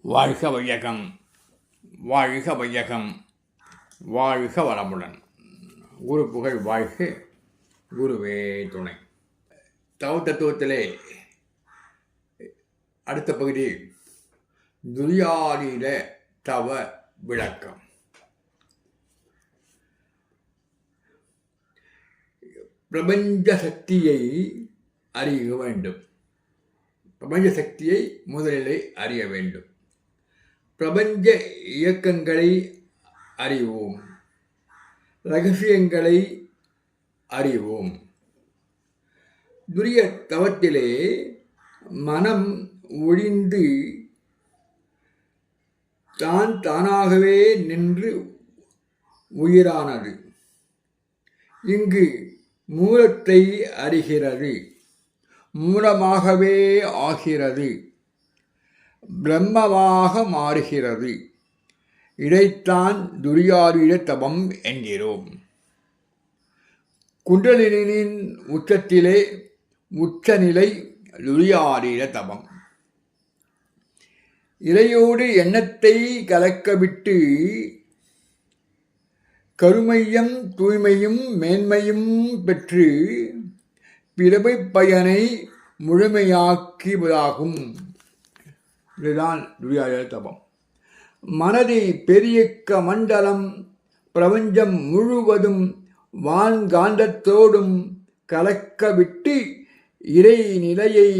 வாழ்க வையகம் வாழ்க வையகம் வாழ்க வளமுடன் குரு புகழ் வாழ்க குருவே துணை. தவ தத்துவத்திலே அடுத்த பகுதி துரியாதீத தவ விளக்கம். பிரபஞ்ச சக்தியை அறிய வேண்டும். பிரபஞ்ச சக்தியை முதலிலே அறிய வேண்டும். பிரபஞ்ச இயக்கங்களை அறிவோம். ரகசியங்களை அறிவோம். துரிய தவத்திலே மனம் ஒழிந்து தான் தானாகவே நின்று உயிரானது. இங்கு மூலத்தை அறிகிறது. மூலமாகவே ஆகிறது. பிரம்மமாக மாறுகிறது. இதைத்தான் துரியாரிட தபம் என்கிறோம். குண்டலினின் உச்சத்திலே உச்சநிலை துரியாரிட தபம் இறையோடு எண்ணத்தை கலக்கவிட்டு கருமையும் தூய்மையும் மேன்மையும் பெற்று பிறவை பயனை முழுமையாக்குவதாகும் இதுதான் துரியாத தபம் மனதை பெரியக்க மண்டலம் பிரபஞ்சம் முழுவதும் வான்காந்தத்தோடும் கலக்கவிட்டு இறை நிலையை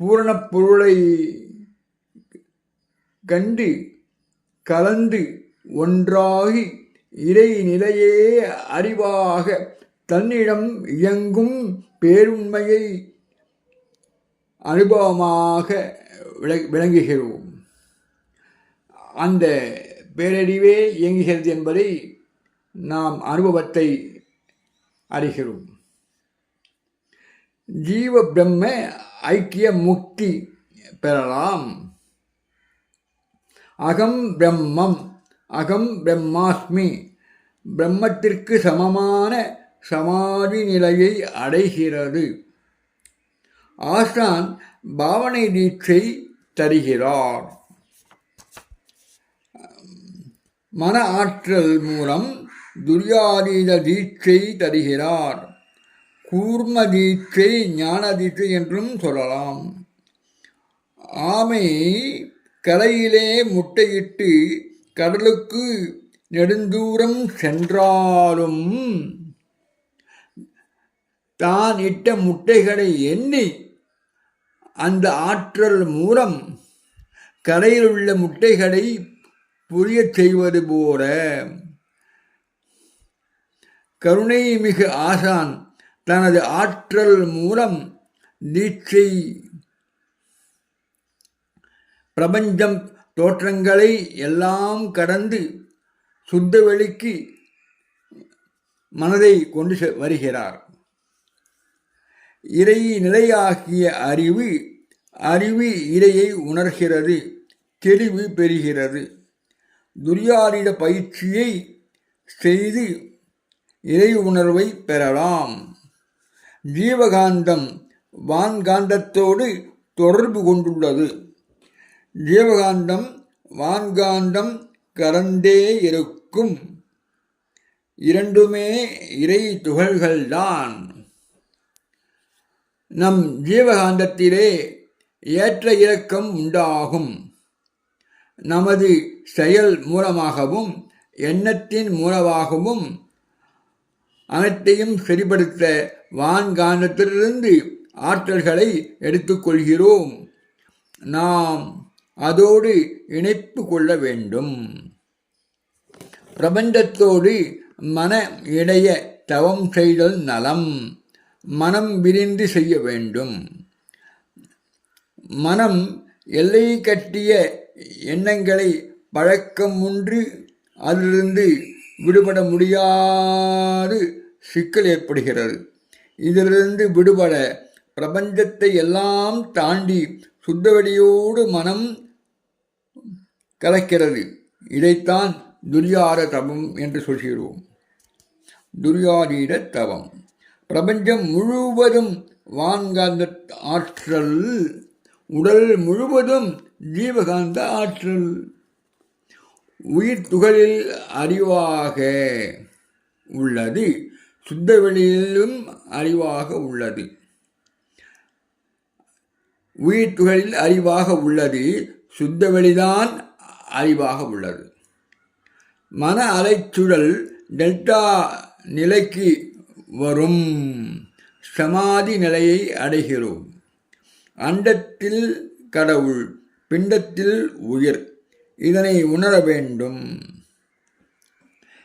பூரணப்பொருளை கண்டு கலந்து ஒன்றாகி இறை நிலையே அறிவாக தன்னிடம் இயங்கும் பேருண்மையை அனுபவமாக விளங்குகிறோம். அந்த பேரறிவே இயங்குகிறது என்பதை நாம் அனுபவத்தை அறிகிறோம். ஜீவ பிரம்ம ஐக்கிய முக்தி பெறலாம். அகம் பிரம்மம் அகம் பிரம்மாஸ்மி பிரம்மத்திற்கு சமமான சமாதி நிலையை அடைகிறது. ஆசான் பாவனை தீட்சை தருகிறார். மன ஆற்றல் மூலம் துரியாதீத தீட்சை தருகிறார். கூர்ம தீட்சை ஞான தீட்சை என்றும் சொல்லலாம். ஆமை கரையிலே முட்டையிட்டு கடலுக்கு நெடுந்தூரம் சென்றாலும் தான் இட்ட முட்டைகளை எண்ணி அந்த ஆற்றல் மூலம் கரையில் உள்ள முட்டைகளை புரிய செய்வது போல கருணை மிகு ஆசான் தனது ஆற்றல் மூலம் தீட்சை பிரபஞ்சம் தோற்றங்களை எல்லாம் கடந்து சுத்த வெளிக்கு மனதை கொண்டு வருகிறார். இறை நிலையாகிய அறிவு அறிவு இறையை உணர்கிறது தெளிவு பெறுகிறது. துரியாரிட பயிற்சியை செய்து இறை உணர்வை பெறலாம். ஜீவகாந்தம் வான்காந்தத்தோடு தொடர்பு கொண்டுள்ளது. ஜீவகாந்தம் வான்காந்தம் கலந்தே இருக்கும். இரண்டுமே இறை துகள்கள்தான். நம் ஜீவகாந்தத்திலே ஏற்ற இறக்கம் உண்டாகும். நமது செயல் மூலமாகவும் எண்ணத்தின் மூலமாகவும் அனைத்தையும் சரிப்படுத்த வான்காந்தத்திலிருந்து ஆற்றல்களை எடுத்துக்கொள்கிறோம் நாம் அதோடு இணைப்பு கொள்ள வேண்டும். பிரபஞ்சத்தோடு மன இடைய தவம் செய்தல் நலம். மனம் விரிந்து செய்ய வேண்டும். மனம் எல்லை கட்டிய எண்ணங்களை பழக்கம் ஒன்று அதிலிருந்து விடுபட முடியாது சிக்கல் ஏற்படுகிறது. இதிலிருந்து விடுபட பிரபஞ்சத்தை எல்லாம் தாண்டி சுத்தவெளியோடு மனம் கலக்கிறது. இதைத்தான் துரியார தபம் என்று சொல்கிறோம். துரியாதீட தவம். பிரபஞ்சம் முழுவதும் வான்காந்த ஆற்றல் உடல் முழுவதும் ஜீவகாந்த ஆற்றல். உயிர் துகளில் அறிவாக உள்ளது சுத்த வெளியிலும் அறிவாக உள்ளது. உயிர் துகளில் அறிவாக உள்ளது சுத்த வெளிதான் அறிவாக உள்ளது. மன அலைச்சுழல் டெல்டா நிலைக்கு வரும் சமாதி நிலையை அடைகிறோம். அண்டத்தில் கடவுள் பிண்டத்தில் உயிர். இதனை உணர வேண்டும்.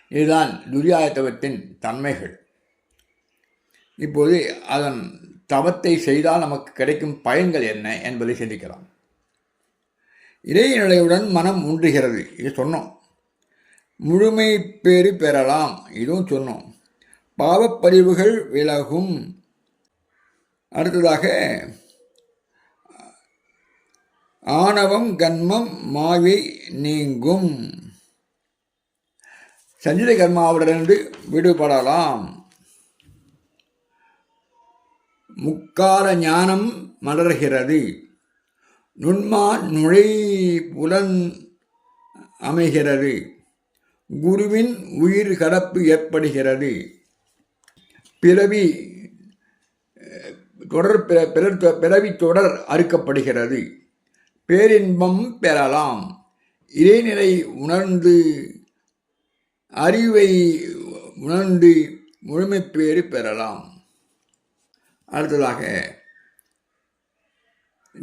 இதுதான் துரியாயத்தவத்தின் தன்மைகள். இப்போது அதன் தவத்தை செய்தால் நமக்கு கிடைக்கும் பயன்கள் என்ன என்பதை சிந்திக்கலாம். இறைநிலையுடன் மனம் ஒன்றுகிறது இது சொன்னோம். முழுமை பேறு பெறலாம். இதுவும் சொன்னோம். பாவப்பதிவுகள் விலகும். அடுத்ததாக ஆணவம் கன்மம் மாயை நீங்கும். சஞ்சித கர்மாவிலிருந்து விடுபடலாம். முக்கால ஞானம் மலர்கிறது. நுண்மா நுழை புலன் அமைகிறது. குருவின் உயிர் கடப்பு ஏற்படுகிறது. பிறவி தொடர் பிற- பிறர் தொ- பிறவி தொடர் அறுக்கப்படுகிறது. பேரின்பம் பெறலாம். இறைநிலை உணர்ந்து அறிவை உணர்ந்து முழுமைப்பேறு பெறலாம். அடுத்ததாக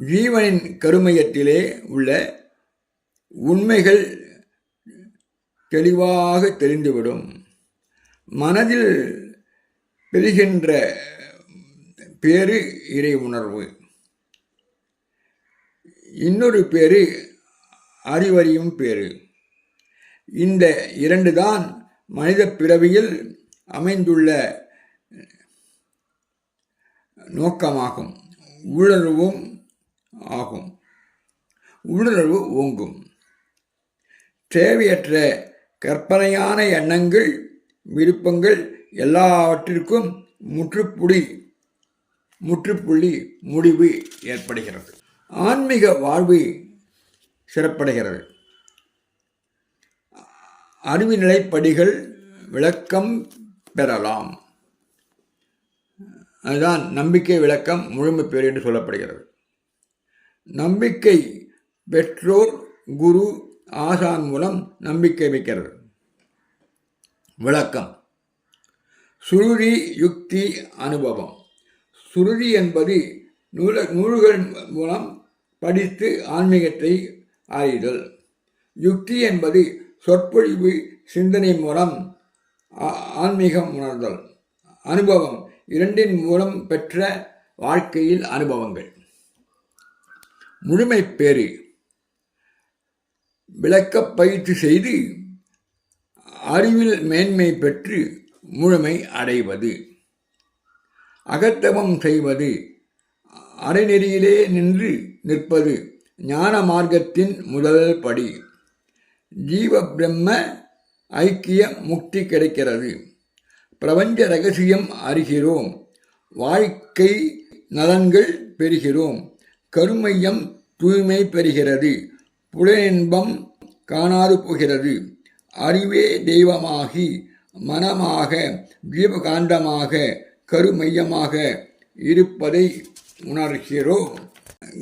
ஜீவனின் கருமையத்திலே உள்ள உண்மைகள் தெளிவாக தெரிந்துவிடும். மனதில் பெறுகின்ற பேரு இறை உணர்வு. இன்னொரு பேரு அறிவறியும் பேரு இந்த இரண்டு தான் மனித பிறவியில் அமைந்துள்ள நோக்கமாகும். உள்ளுணர்வும் ஆகும். உள்ளுணர்வு ஓங்கும். தேவையற்ற கற்பனையான எண்ணங்கள் விருப்பங்கள் எல்லாவற்றிற்கும் முற்றுப்புள்ளி முற்றுப்புள்ளி முடிவு ஏற்படுகிறது. ஆன்மீக வாழ்வு சிறப்படைகிறது. அறிவு நிலைப்படிகள் விளக்கம் பெறலாம். அதுதான் நம்பிக்கை விளக்கம் முழுமை பேர் என்று சொல்லப்படுகிறது. நம்பிக்கை பெற்றோர் குரு ஆசான் மூலம் நம்பிக்கை வைக்கிறது. விளக்கம். சுருதி யுக்தி அனுபவம். சுருதி என்பது நூல நூல்கள் மூலம் படித்து ஆன்மீகத்தை அறிதல் யுக்தி என்பது சொற்பொழிவு சிந்தனை மூலம் ஆ- ஆன்மீகம் உணர்தல். அனுபவம் இரண்டின் மூலம் பெற்ற வாழ்க்கையில் அனுபவங்கள். முழுமை பேறு. விளக்கப் பயிற்சி செய்து அறிவில் மேன்மை பெற்று முழுமை அடைவது. அகத்தவம் செய்வது. அரைநெறியிலே நின்று நிற்பது ஞான மார்க்கத்தின் முதல் படி. ஜீவ பிரம்ம ஐக்கிய முக்தி கிடைக்கிறது. பிரபஞ்ச ரகசியம் அறிகிறோம். வாழ்க்கை நலன்கள் பெறுகிறோம். கருமையம் தூய்மை பெறுகிறது. புலனின்பம் காணாது போகிறது. அறிவே தெய்வமாகி மனமாக ஜீவகாந்தமாக கருமையமாக இருப்பதை உணர்கிறோம்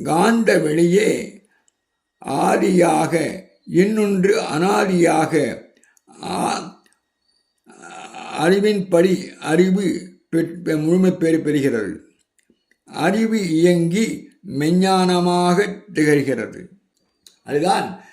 காந்த வெளியே ஆதியாக இன்னொன்று அனாதியாக ஆ- அறிவின்படி அறிவு பெற்- முழுமை பெறு பெறுகிறது. அறிவு இயங்கி மெஞ்ஞானமாக திகழ்கிறது. அதுதான்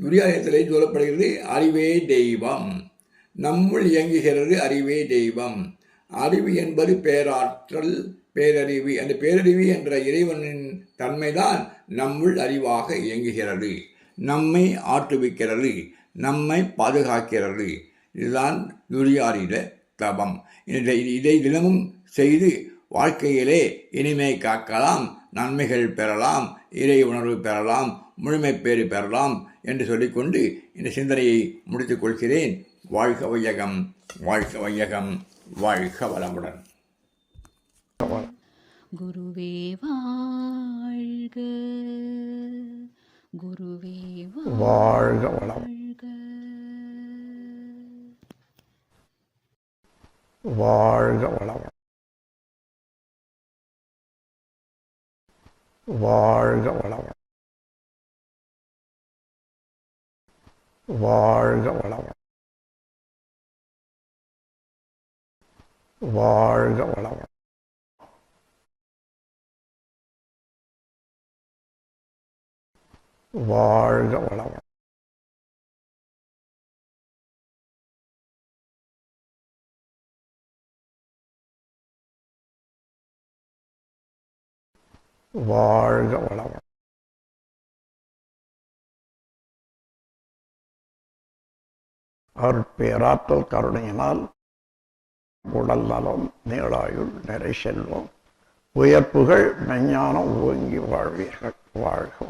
துரியாதத்திலே சொல்லப்படுகிறது அறிவே தெய்வம். நம்முள் இயங்குகிறது அறிவே தெய்வம். அறிவு என்பது பேராற்றல் பேரறிவு. அந்த பேரறிவு என்ற இறைவனின் தன்மைதான் நம்முள் அறிவாக இயங்குகிறது. நம்மை ஆட்டுவிக்கிறது நம்மை பாதுகாக்கிறது. இதுதான் துரியாரிட தபம் இதை இதை தினமும் செய்து வாழ்க்கையிலே இனிமை காக்கலாம் நன்மைகள் பெறலாம் இறை உணர்வு பெறலாம் முழுமை பேறு பெறலாம் என்று சொல்லிக்கொண்டு இந்த சிந்தனையை முடித்துக் கொள்கிறேன். வாழ்க வையகம் வாழ்க வையகம் வாழ்க வளமுடன் குருவே வாழ்க குருவே வாழ்க வளம் வாழ்க. வாழ்க வளம் வாழ்க வளம் வாழ்க வளம் வாழ்க வளம் வாழ்க வளம் வாழ்க வளம் அருட்பேராற்றல் கருணையினால் உடல் நலம் நீளாயுள் நிறை செல்வம். உயர்ப்புகள் மெஞ்ஞானம் ஓங்கி வாழ்வீர்கள். வாழ்க